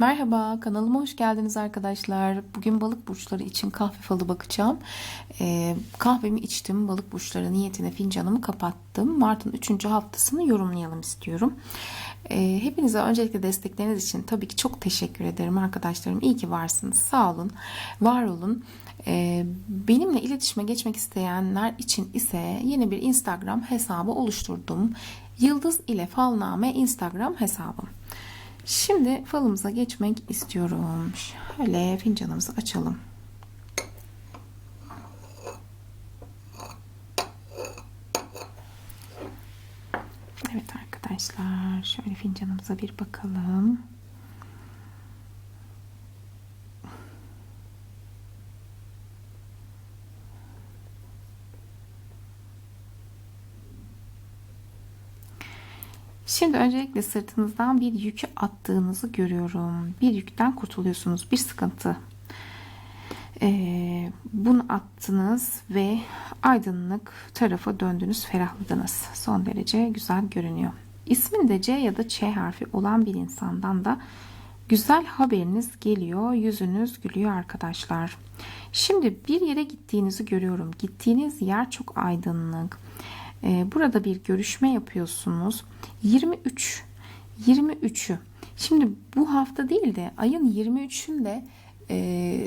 Merhaba, kanalıma hoş geldiniz arkadaşlar. Bugün balık burçları için kahve falı bakacağım. Ee, kahvemi içtim, balık burçları niyetine fincanımı kapattım. Mart'ın 3. haftasını yorumlayalım istiyorum. Ee, hepinize öncelikle destekleriniz için tabii ki çok teşekkür ederim arkadaşlarım. İyi ki varsınız, sağ olun, var olun. Ee, benimle iletişime geçmek isteyenler için ise yeni bir Instagram hesabı oluşturdum. Yıldız ile Falname Instagram hesabım. Şimdi falımıza geçmek istiyorum. Şöyle fincanımızı açalım. Evet arkadaşlar şöyle fincanımıza bir bakalım. Şimdi öncelikle sırtınızdan bir yükü attığınızı görüyorum. Bir yükten kurtuluyorsunuz. Bir sıkıntı. Ee, bunu attınız ve aydınlık tarafa döndünüz, ferahladınız. Son derece güzel görünüyor. İsminde C ya da Ç harfi olan bir insandan da güzel haberiniz geliyor. Yüzünüz gülüyor arkadaşlar. Şimdi bir yere gittiğinizi görüyorum. Gittiğiniz yer çok aydınlık. Ee, burada bir görüşme yapıyorsunuz. 23 23'ü. Şimdi bu hafta değil de ayın 23'ünde e,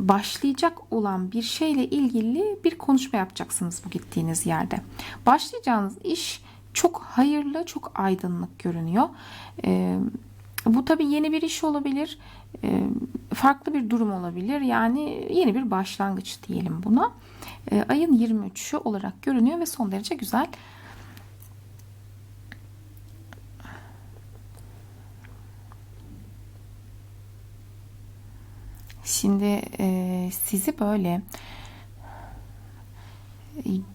başlayacak olan bir şeyle ilgili bir konuşma yapacaksınız bu gittiğiniz yerde. Başlayacağınız iş çok hayırlı, çok aydınlık görünüyor. E, bu tabii yeni bir iş olabilir, e, farklı bir durum olabilir. Yani yeni bir başlangıç diyelim buna. E, ayın 23'ü olarak görünüyor ve son derece güzel. Şimdi e, sizi böyle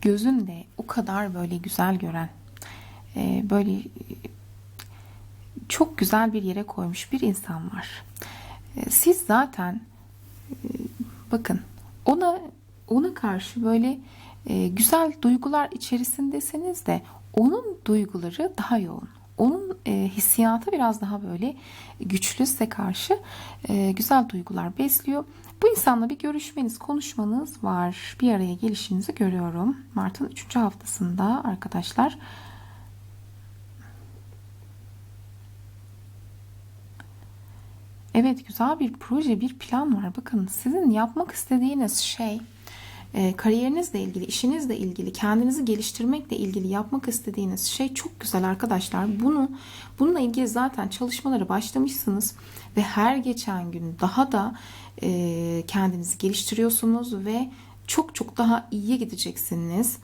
gözünde o kadar böyle güzel gören, böyle çok güzel bir yere koymuş bir insan var. E, siz zaten e, bakın ona ona karşı böyle e, güzel duygular içerisindesiniz de onun duyguları daha yoğun. Onun e, hissiyatı biraz daha böyle güçlü size karşı güzel duygular besliyor. Bu insanla bir görüşmeniz, konuşmanız var. Bir araya gelişinizi görüyorum. Mart'ın 3. haftasında arkadaşlar. Evet güzel bir proje, bir plan var. Bakın sizin yapmak istediğiniz şey e, kariyerinizle ilgili, işinizle ilgili, kendinizi geliştirmekle ilgili yapmak istediğiniz şey çok güzel arkadaşlar. Bunu bununla ilgili zaten çalışmalara başlamışsınız ve her geçen gün daha da e, kendinizi geliştiriyorsunuz ve çok çok daha iyiye gideceksiniz.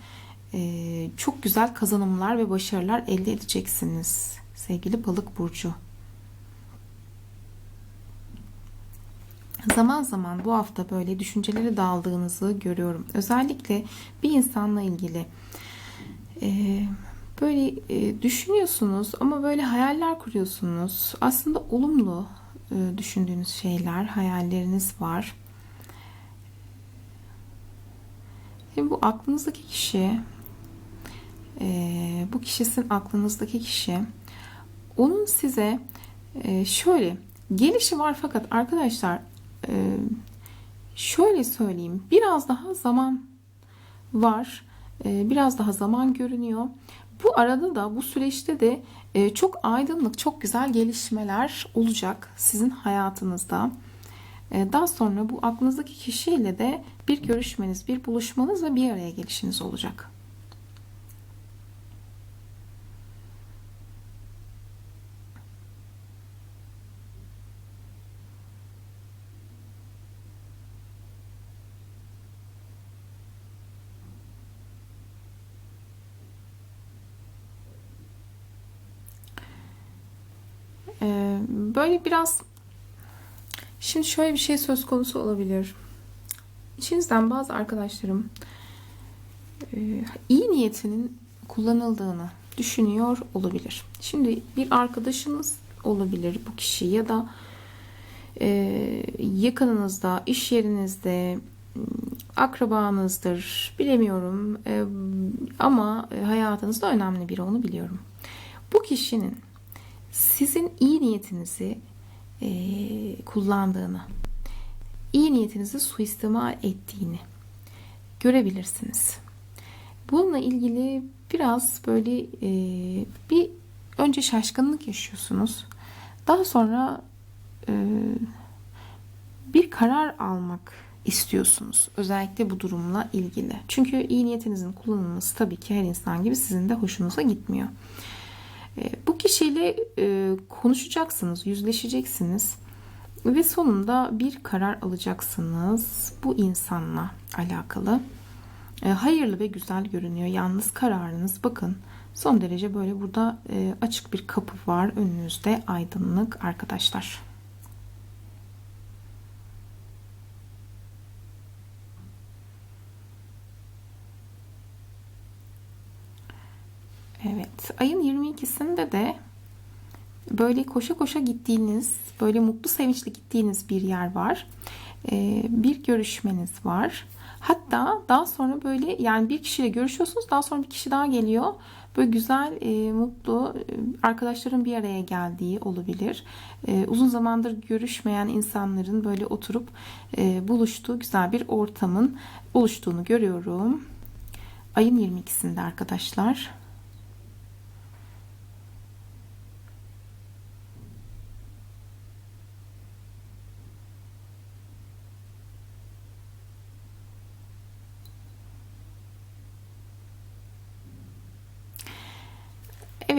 E, çok güzel kazanımlar ve başarılar elde edeceksiniz sevgili balık burcu. Zaman zaman bu hafta böyle düşüncelere daldığınızı görüyorum. Özellikle bir insanla ilgili e, böyle e, düşünüyorsunuz ama böyle hayaller kuruyorsunuz. Aslında olumlu e, düşündüğünüz şeyler, hayalleriniz var. Şimdi bu aklınızdaki kişi, e, bu kişisin aklınızdaki kişi, onun size e, şöyle gelişi var fakat arkadaşlar ee, şöyle söyleyeyim biraz daha zaman var. Ee, biraz daha zaman görünüyor. Bu arada da bu süreçte de e, çok aydınlık çok güzel gelişmeler olacak sizin hayatınızda. Ee, daha sonra bu aklınızdaki kişiyle de bir görüşmeniz bir buluşmanız ve bir araya gelişiniz olacak Ee, böyle biraz şimdi şöyle bir şey söz konusu olabilir. İçinizden bazı arkadaşlarım e, iyi niyetinin kullanıldığını düşünüyor olabilir. Şimdi bir arkadaşınız olabilir bu kişi ya da e, yakınınızda, iş yerinizde akrabanızdır bilemiyorum e, ama hayatınızda önemli biri onu biliyorum. Bu kişinin sizin iyi niyetinizi e, kullandığını, iyi niyetinizi suistimal ettiğini görebilirsiniz. Bununla ilgili biraz böyle e, bir önce şaşkınlık yaşıyorsunuz. Daha sonra e, bir karar almak istiyorsunuz. Özellikle bu durumla ilgili. Çünkü iyi niyetinizin kullanılması tabii ki her insan gibi sizin de hoşunuza gitmiyor. E, bu kişiyle e, konuşacaksınız, yüzleşeceksiniz ve sonunda bir karar alacaksınız bu insanla alakalı. E, hayırlı ve güzel görünüyor. Yalnız kararınız bakın son derece böyle burada e, açık bir kapı var önünüzde aydınlık arkadaşlar. Evet, ayın 22'sinde de böyle koşa koşa gittiğiniz, böyle mutlu sevinçli gittiğiniz bir yer var. Ee, bir görüşmeniz var. Hatta daha sonra böyle yani bir kişiyle görüşüyorsunuz, daha sonra bir kişi daha geliyor. Böyle güzel, e, mutlu e, arkadaşların bir araya geldiği olabilir. E, uzun zamandır görüşmeyen insanların böyle oturup e, buluştuğu güzel bir ortamın oluştuğunu görüyorum. Ayın 22'sinde arkadaşlar.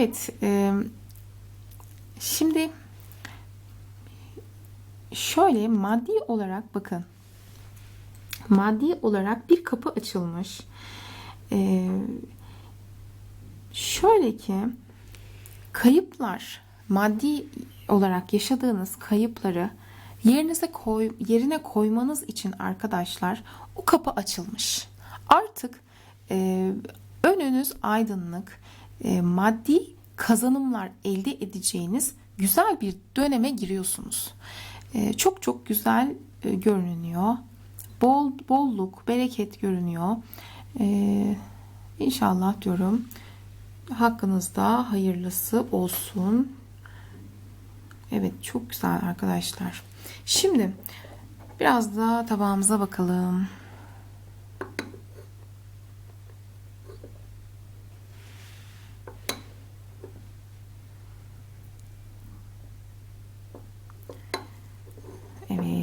Evet, e, şimdi şöyle maddi olarak bakın, maddi olarak bir kapı açılmış. E, şöyle ki, kayıplar, maddi olarak yaşadığınız kayıpları yerinize koy, yerine koymanız için arkadaşlar o kapı açılmış. Artık e, önünüz aydınlık e, maddi kazanımlar elde edeceğiniz güzel bir döneme giriyorsunuz. E, çok çok güzel e, görünüyor. Bol bolluk, bereket görünüyor. E, inşallah diyorum hakkınızda hayırlısı olsun. Evet çok güzel arkadaşlar. Şimdi biraz da tabağımıza bakalım.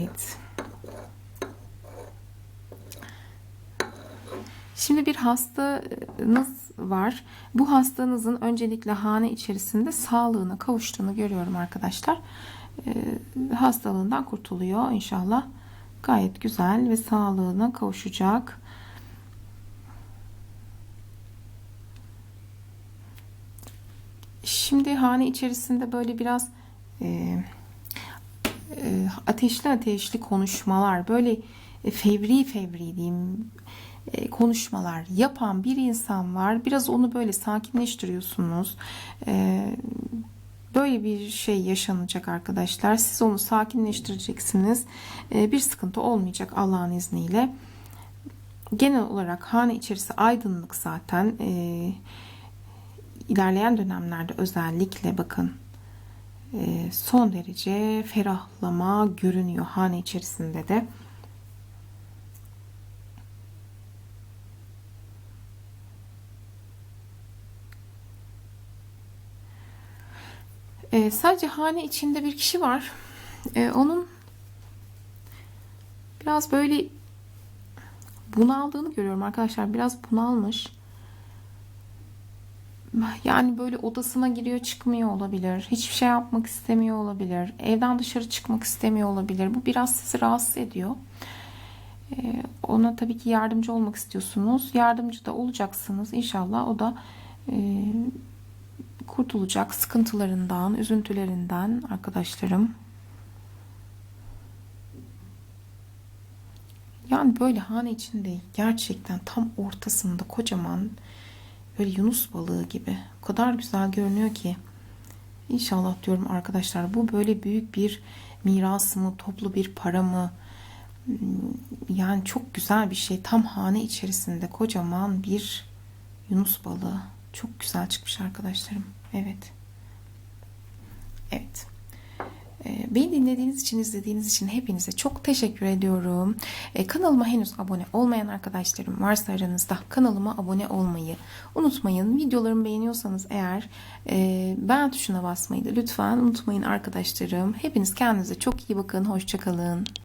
Evet. Şimdi bir hastanız var. Bu hastanızın öncelikle hane içerisinde sağlığına kavuştuğunu görüyorum arkadaşlar. Ee, hastalığından kurtuluyor inşallah. Gayet güzel ve sağlığına kavuşacak. Şimdi hane içerisinde böyle biraz e, ateşli ateşli konuşmalar böyle e, fevri fevri diyeyim e, konuşmalar yapan bir insan var. Biraz onu böyle sakinleştiriyorsunuz. Böyle bir şey yaşanacak arkadaşlar. Siz onu sakinleştireceksiniz. Bir sıkıntı olmayacak Allah'ın izniyle. Genel olarak hane içerisi aydınlık zaten. İlerleyen dönemlerde özellikle bakın son derece ferahlama görünüyor hane içerisinde de. Ee, sadece hane içinde bir kişi var. Ee, onun biraz böyle bunaldığını görüyorum arkadaşlar. Biraz bunalmış. Yani böyle odasına giriyor çıkmıyor olabilir. Hiçbir şey yapmak istemiyor olabilir. Evden dışarı çıkmak istemiyor olabilir. Bu biraz sizi rahatsız ediyor. Ee, ona tabii ki yardımcı olmak istiyorsunuz. Yardımcı da olacaksınız. İnşallah o da e, kurtulacak sıkıntılarından, üzüntülerinden arkadaşlarım. Yani böyle hane içinde gerçekten tam ortasında kocaman Böyle Yunus balığı gibi. O kadar güzel görünüyor ki. İnşallah diyorum arkadaşlar bu böyle büyük bir miras mı, toplu bir para mı? Hmm, yani çok güzel bir şey. Tam hane içerisinde kocaman bir Yunus balığı. Çok güzel çıkmış arkadaşlarım. Evet. Evet. Beni dinlediğiniz için, izlediğiniz için hepinize çok teşekkür ediyorum. Ee, Kanalıma henüz abone olmayan arkadaşlarım varsa aranızda kanalıma abone olmayı unutmayın. Videolarımı beğeniyorsanız eğer e, beğen tuşuna basmayı da lütfen unutmayın arkadaşlarım. Hepiniz kendinize çok iyi bakın. Hoşçakalın.